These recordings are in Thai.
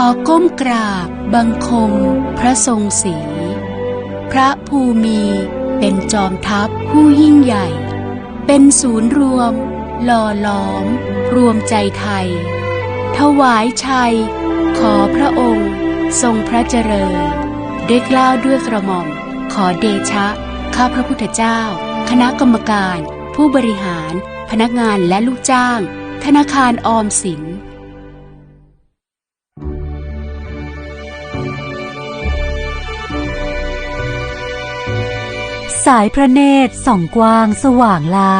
ขอก้มกราบบังคม พระทรงศรีพระภูมิเป็นจอมทัพผู้ยิ่งใหญ่ เป็นศูนย์รวมหล่อหลอม รวมใจไทย ถวายชัย ขอพระองค์ ทรงพระเจริญด้วยกล้าวด้วยกระหม่อม ขอเดชะ ข้าพระพุทธเจ้า คณะกรรมการ ผู้บริหาร พนักงานและลูกจ้าง ธนาคารออมสิน สายพระเนตรส่องกว้างสว่างลา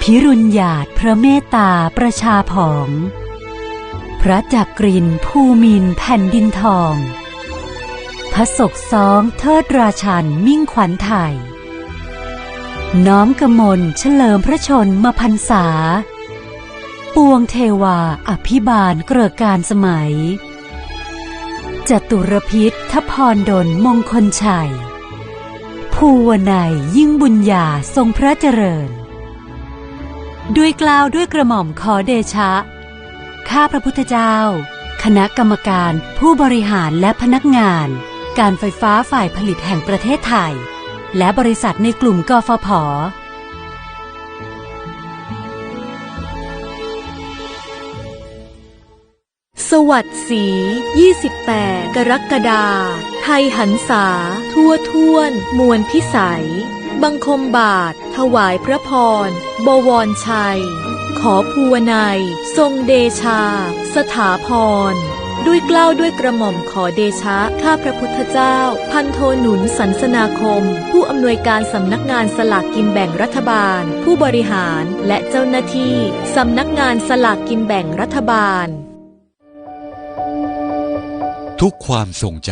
พิรุณหยาดพระเมตตาประชาผอง พระจักกรินภูมินแผ่นดินทอง พระศกสองเทิดราชันมิ่งขวัญไทย น้อมกมลเฉลิมพระชนมพันษา ปวงเทวาอภิบาลเกริกการสมัยจตุรพิษทพรดลมงคลชัย ภูวนายยิ่งบุญญาทรงพระเจริญ ด้วยกล่าวด้วยกระหม่อมขอเดชะ ข้าพระพุทธเจ้า คณะกรรมการผู้บริหารและพนักงาน การไฟฟ้าฝ่ายผลิตแห่งประเทศไทย และบริษัทในกลุ่มกฟผ สวัสดสี28 กรกฎาไทยหันษา ทั่วท่วน มวลพิสัย บังคมบาท ถวายพระพร บวรชัย ขอภูวนัยทรงเดชา สถาพร ด้วยเกล้าวด้วยกระหม่อมขอเดชะ ข้าพระพุทธเจ้า พันโทหนุนสันสนาคม ผู้อำนวยการสำนักงานสลากกินแบ่งรัฐบาล ผู้บริหารและเจ้าหน้าที่สำนักงานสลากกินแบ่งรัฐบาล ทุกความทรงจ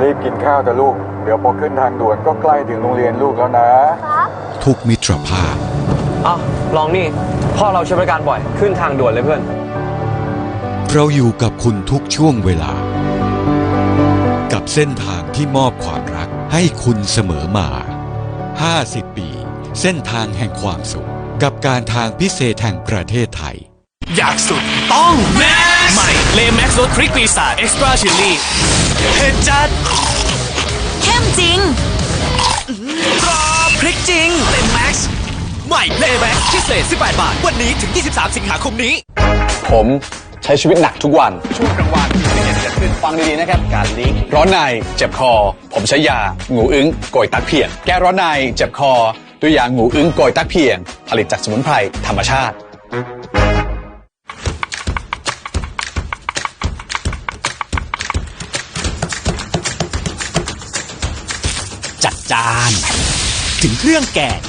รีบกินข้าวแต่ลูก เดี๋ยวพอขึ้นทางด่วนก็ใกล้ถึงโรงเรียนลูกแล้วนะำทุกมิตรภาพอ้าวลองนี่ พ่อเราใช้บริการบ่อย ขึ้นทางด่วนเลยเพื่อน เราอยู่กับคุณทุกช่วงเวลา กับเส้นทางที่มอบความรักให้คุณเสมอมา 50 ปี เส้นทางแห่งความสุข กับการทางพิเศษแห่งประเทศไทย อยากสุดต้องแม็กใหม่เลแม็กซ์รสพริกปีศาจเอ็กซ์ตร้าชิลลี่เผ็ดจัดเข้มจริงกรอบพริกจริงเลแม็กซ์ใหม่เลแม็กซ์พิเศษ 18 บาท วันนี้ถึง 23 สิงหาคมนี้ ผมใช้ชีวิตหนักทุกวัน ช่วงกลางวันมีเหตุเกิดขึ้นฟังดีๆนะครับ การลิงก์ร้อนในเจ็บคอ ผมใช้ยางูอึ้งโกยตักเพียงแก้ร้อนในเจ็บคอ ด้วยยางูอึ้งโกยตักเพียง ผลิตจากสมุนไพรธรรมชาติ จัดจาน ถึงเครื่องแกง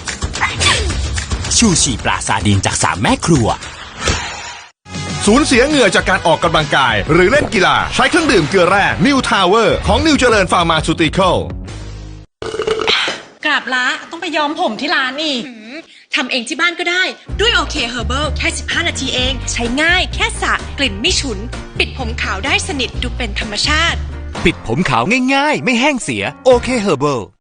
ชูชีปลาซาดินจากสามแม่ครัว สูญเสียเหงื่อจากการออกกำลังกาย หรือเล่นกีฬาใช้เครื่องดื่มเกลือแร่ New Tower ของ New เจริญ Pharmaceutical กราบละต้องไปย้อมผมที่ร้านอีกทำเองที่บ้านก็ได้ด้วยโอเคเฮอร์เบิลแค่ 15 นาทีเอง ใช้ง่ายแค่สระกลิ่นไม่ฉุน ปิดผมขาวได้สนิทดูเป็นธรรมชาติ ปิดผมขาวง่ายๆ ไม่แห้งเสียโอเคเฮอร์เบิล